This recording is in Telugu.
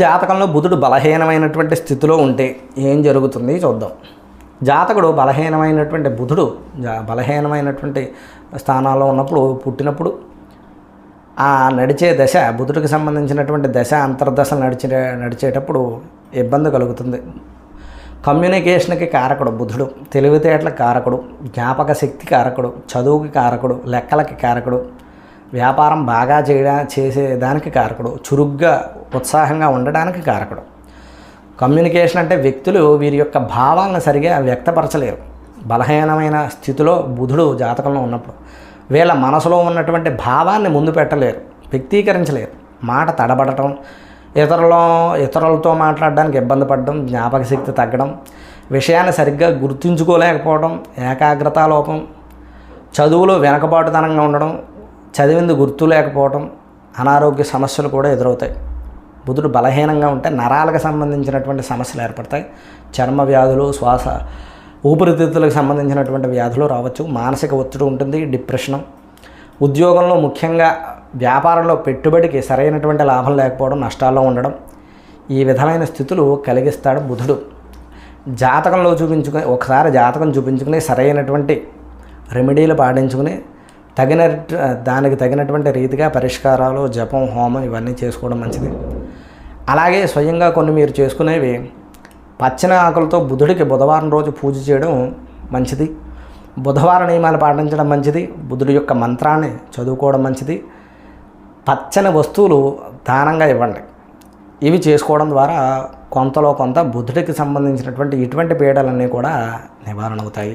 జాతకంలో బుధుడు బలహీనమైనటువంటి స్థితిలో ఉంటే ఏం జరుగుతుంది చూద్దాం. జాతకుడు బలహీనమైనటువంటి బుధుడు జా- బలహీనమైనటువంటి స్థానాల్లో ఉన్నప్పుడు పుట్టినప్పుడు ఆ నడిచే దశ బుధుడికి సంబంధించినటువంటి దశ అంతర్దశ నడిచే నడిచేటప్పుడు ఇబ్బంది కలుగుతుంది. కమ్యూనికేషన్కి కారకుడు బుధుడు తెలివితేటల కారకుడు జ్ఞాపక శక్తి కారకుడు చదువుకి కారకుడు లెక్కలకి కారకుడు వ్యాపారం బాగా చేయడా చేసేదానికి కారకుడు చురుగ్గా ఉత్సాహంగా ఉండడానికి కారకుడు. కమ్యూనికేషన్ అంటే వ్యక్తులు వీరి యొక్క భావాలను సరిగా వ్యక్తపరచలేరు. బలహీనమైన స్థితిలో బుధుడు జాతకంలో ఉన్నప్పుడు వీళ్ళ మనసులో ఉన్నటువంటి భావాన్ని ముందు పెట్టలేరు వ్యక్తీకరించలేరు. మాట తడబడటం ఇతరుల ఇతరులతో మాట్లాడడానికి ఇబ్బంది పడడం జ్ఞాపక శక్తి తగ్గడం విషయాన్ని సరిగ్గా గుర్తుంచుకోలేకపోవడం ఏకాగ్రతా లోపం చదువులో వెనకబాటుతనంగా ఉండడం చదివింది గుర్తు లేకపోవడం అనారోగ్య సమస్యలు కూడా ఎదురవుతాయి. బుధుడు బలహీనంగా ఉంటే నరాలకు సంబంధించినటువంటి సమస్యలు ఏర్పడతాయి. చర్మ వ్యాధులు శ్వాస ఊపిరితిత్తులకు సంబంధించినటువంటి వ్యాధులు రావచ్చు. మానసిక ఒత్తిడి ఉంటుంది డిప్రెషన్. ఉద్యోగంలో ముఖ్యంగా వ్యాపారంలో పెట్టుబడికి సరైనటువంటి లాభం లేకపోవడం నష్టాల్లో ఉండడం ఈ విధమైన స్థితులు కలిగిస్తాడు బుధుడు. జాతకంలో చూపించుకుని ఒకసారి జాతకం చూపించుకుని సరైనటువంటి రెమెడీలు పాటించుకుని తగిన దానికి తగినటువంటి రీతిగా పరిష్కారాలు జపం హోమం ఇవన్నీ చేసుకోవడం మంచిది. అలాగే స్వయంగా కొన్ని మీరు చేసుకునేవి పచ్చని ఆకులతో బుధుడికి బుధవారం రోజు పూజ చేయడం మంచిది. బుధవార నియమాలు పాటించడం మంచిది. బుధుడి యొక్క మంత్రాన్ని చదువుకోవడం మంచిది. పచ్చని వస్తువులు దానంగా ఇవ్వండి. ఇవి చేసుకోవడం ద్వారా కొంతలో కొంత బుధుడికి సంబంధించినటువంటి ఇటువంటి పీడలన్నీ కూడా నివారణ అవుతాయి.